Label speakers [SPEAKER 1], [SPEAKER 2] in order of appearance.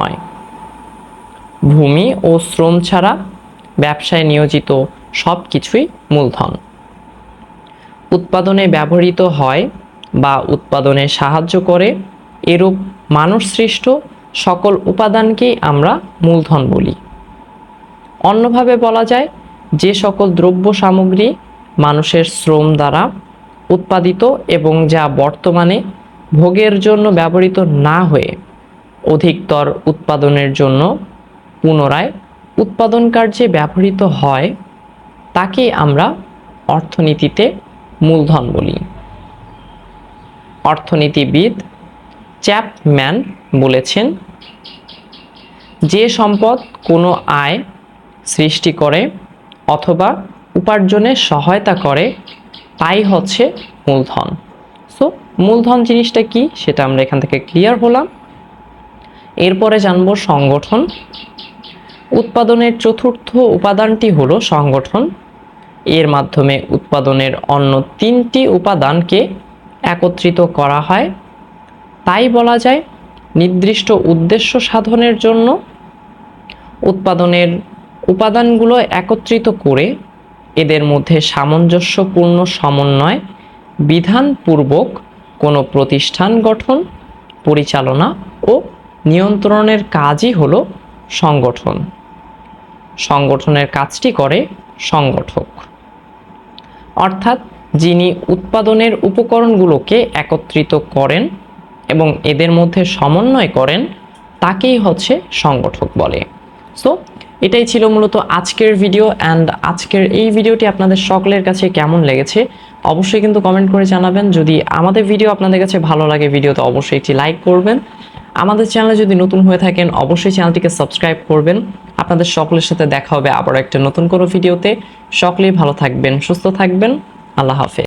[SPEAKER 1] বিনিময় ভূমি ও শ্রম ছাড়া ব্যবসায় নিয়োজিত সব কিছুই মূলধন। উৎপাদনে ব্যবহৃত হয় বা উৎপাদনে সাহায্য করে এরূপ মানুষ সৃষ্ট সকল উপাদানকেই আমরা মূলধন বলি। অন্যভাবে বলা যায়, যে সকল দ্রব্য সামগ্রী মানুষের শ্রম দ্বারা উৎপাদিত এবং যা বর্তমানে ভোগের জন্য ব্যবহৃত না হয়ে অধিকতর উৎপাদনের জন্য পুনরায় উৎপাদন কার্যে ব্যবহৃত হয়, তাকে আমরা অর্থনীতিতে মূলধন বলি। অর্থনীতিবিদ চ্যাপম্যান বলেছেন, যে সম্পদ কোনো আয় সৃষ্টি করে অথবা উপার্জনে সহায়তা করে, তাই হচ্ছে মূলধন। সো, মূলধন জিনিসটা কি সেটা আমরা এখান থেকে ক্লিয়ার হলাম। এরপরে জানব সংগঠন। উৎপাদনের চতুর্থ উপাদানটি হলো সংগঠন। এর মাধ্যমে উৎপাদনের অন্য তিনটি উপাদানকে একত্রিত করা হয়। তাই বলা যায় নির্দিষ্ট উদ্দেশ্য সাধনের জন্য উৎপাদনের উপাদানগুলো একত্রিত করে এদের মধ্যে সামঞ্জস্যপূর্ণ সমন্বয়, বিধানপূর্বক কোনো প্রতিষ্ঠান গঠন, পরিচালনা ও নিয়ন্ত্রণের কাজই হলো সংগঠন। সংগঠনের কাজটি করে সংগঠক। অর্থাৎ যিনি উৎপাদনের উপকরণগুলোকে একত্রিত করেন এবং এদের মধ্যে সমন্বয় করেন, তাকেই হচ্ছে সংগঠক বলে। সো এটাই ছিল মূলত আজকের ভিডিও অ্যান্ড আজকের এই ভিডিওটি আপনাদের সকলের কাছে কেমন লেগেছে? অবশ্যই কিন্তু কমেন্ট করে জানাবেন। যদি আমাদের ভিডিও আপনাদের কাছে ভালো লাগে ভিডিওতে অবশ্যই একটি লাইক করবেন। আমাদের চ্যানেলে যদি নতুন হয়ে থাকেন, অবশ্যই চ্যানেলটিকে সাবস্ক্রাইব করবেন। আপনাদের সকলের সাথে দেখা হবে আবার একটা নতুন কোনো ভিডিওতে। সকলেই ভালো থাকবেন, সুস্থ থাকবেন। আল্লাহ হাফেজ।